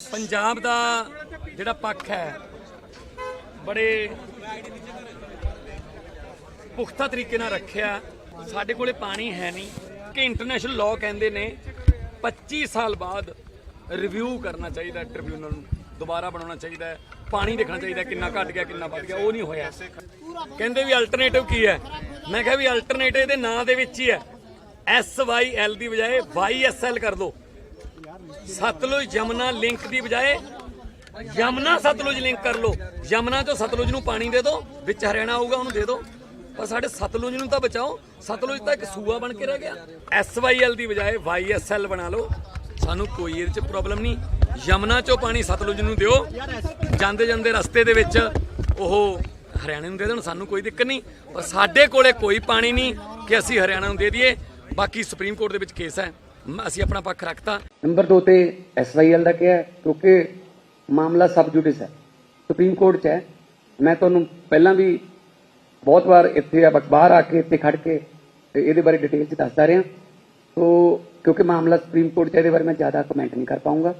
ਪੰਜਾਬ ਦਾ ਜਿਹੜਾ ਪੱਖ ਹੈ, ਬੜੇ ਪੁਖਤਾ ਤਰੀਕੇ ਨਾਲ ਰੱਖਿਆ। ਸਾਡੇ ਕੋਲੇ ਪਾਣੀ ਹੈ ਨਹੀਂ। ਕਿ ਇੰਟਰਨੈਸ਼ਨਲ ਲਾਅ ਕਹਿੰਦੇ ਨੇ 25 ਸਾਲ ਬਾਅਦ ਰਿਵਿਊ ਕਰਨਾ ਚਾਹੀਦਾ ਟ੍ਰਿਬਿਊਨਲ ਨੂੰ। ਦੁਬਾਰਾ ਬਣਾਉਣਾ ਚਾਹੀਦਾ ਪਾਣੀ ਦੇਖਣਾ ਚਾਹੀਦਾ ਕਿੰਨਾ ਘਟ ਗਿਆ, ਕਿੰਨਾ ਵੱਧ ਗਿਆ, ਉਹ ਨਹੀਂ ਹੋਇਆ। ਕਹਿੰਦੇ ਵੀ ਅਲਟਰਨੇਟਿਵ ਕੀ ਹੈ? ਮੈਂ ਕਿਹਾ ਵੀ ਅਲਟਰਨੇਟਿਵ ਦੇ ਨਾਂ ਦੇ ਵਿੱਚ ਹੀ ਹੈ। ਐਸ ਵਾਈ ਐਲ ਦੀ ਬਜਾਏ ਵਾਈ ਐਸ ਐਲ ਕਰ ਦੋ। ਸਤਲੁਜ ਯਮਨਾ ਲਿੰਕ ਦੀ ਬਜਾਏ ਯਮਨਾ ਸਤਲੁਜ ਲਿੰਕ ਕਰ ਲਓ। ਯਮਨਾ ਤੋਂ ਸਤਲੁਜ ਨੂੰ ਪਾਣੀ ਦੇ ਦਿਓ, ਵਿੱਚ ਹਰਿਆਣਾ ਆਊਗਾ, ਉਹਨੂੰ ਦੇ ਦਿਓ। ਪਰ ਸਾਡੇ ਸਤਲੁਜ ਨੂੰ ਤਾਂ ਬਚਾਓ। ਸਤਲੁਜ ਤਾਂ ਇੱਕ ਸੂਆ ਬਣ ਕੇ ਰਹਿ ਗਿਆ। ਐਲ ਦੀ ਬਜਾਏ ਵਾਈਐਸਐਲ ਬਣਾ ਲਓ। ਸਾਨੂੰ ਕੋਈ ਇਹਦੇ ਚ ਪ੍ਰੋਬਲਮ ਨਹੀਂ। ਯਮਨਾ ਚੋਂ ਪਾਣੀ ਸਤਲੁਜ ਨੂੰ ਦਿਓ। ਜਾਂਦੇ ਜਾਂਦੇ ਰਸਤੇ ਦੇ ਵਿੱਚ ਉਹ ਹਰਿਆਣੇ ਨੂੰ ਦੇ ਦੇਣ, ਸਾਨੂੰ ਕੋਈ ਦਿੱਕਤ ਨਹੀਂ। ਪਰ ਸਾਡੇ ਕੋਲੇ ਕੋਈ ਪਾਣੀ ਨਹੀਂ ਕਿ ਅਸੀਂ ਹਰਿਆਣਾ ਨੂੰ ਦੇ ਦਈਏ। ਬਾਕੀ ਸੁਪਰੀਮ ਕੋਰਟ ਦੇ ਵਿੱਚ ਕੇਸ ਹੈ। ਅਸੀਂ ਆਪਣਾ ਪੱਖ ਰੱਖਤਾ। ਨੰਬਰ 2 ਤੇ ਐਸਵਾਈਐਲ ਦਾ ਕਿਹਾ ਕਿਉਂਕਿ ਮਾਮਲਾ ਸਬ ਜੁਡਿਸ ਹੈ, ਸੁਪਰੀਮ ਕੋਰਟ 'ਚ ਹੈ। ਮੈਂ ਤੁਹਾਨੂੰ ਪਹਿਲਾਂ ਵੀ ਬਹੁਤ ਵਾਰ ਇੱਥੇ ਆ ਬਾਹਰ ਆ ਕੇ ਇੱਥੇ ਖੜ ਕੇ ਤੇ ਇਹਦੇ ਬਾਰੇ ਡਿਟੇਲ 'ਚ ਦੱਸਦਾ ਰਿਹਾ। ਸੋ ਕਿਉਂਕਿ ਮਾਮਲਾ ਸੁਪਰੀਮ ਕੋਰਟ 'ਚ ਇਹਦੇ ਬਾਰੇ ਮੈਂ ਜ਼ਿਆਦਾ ਕਮੈਂਟ ਨਹੀਂ ਕਰ ਪਾਉਂਗਾ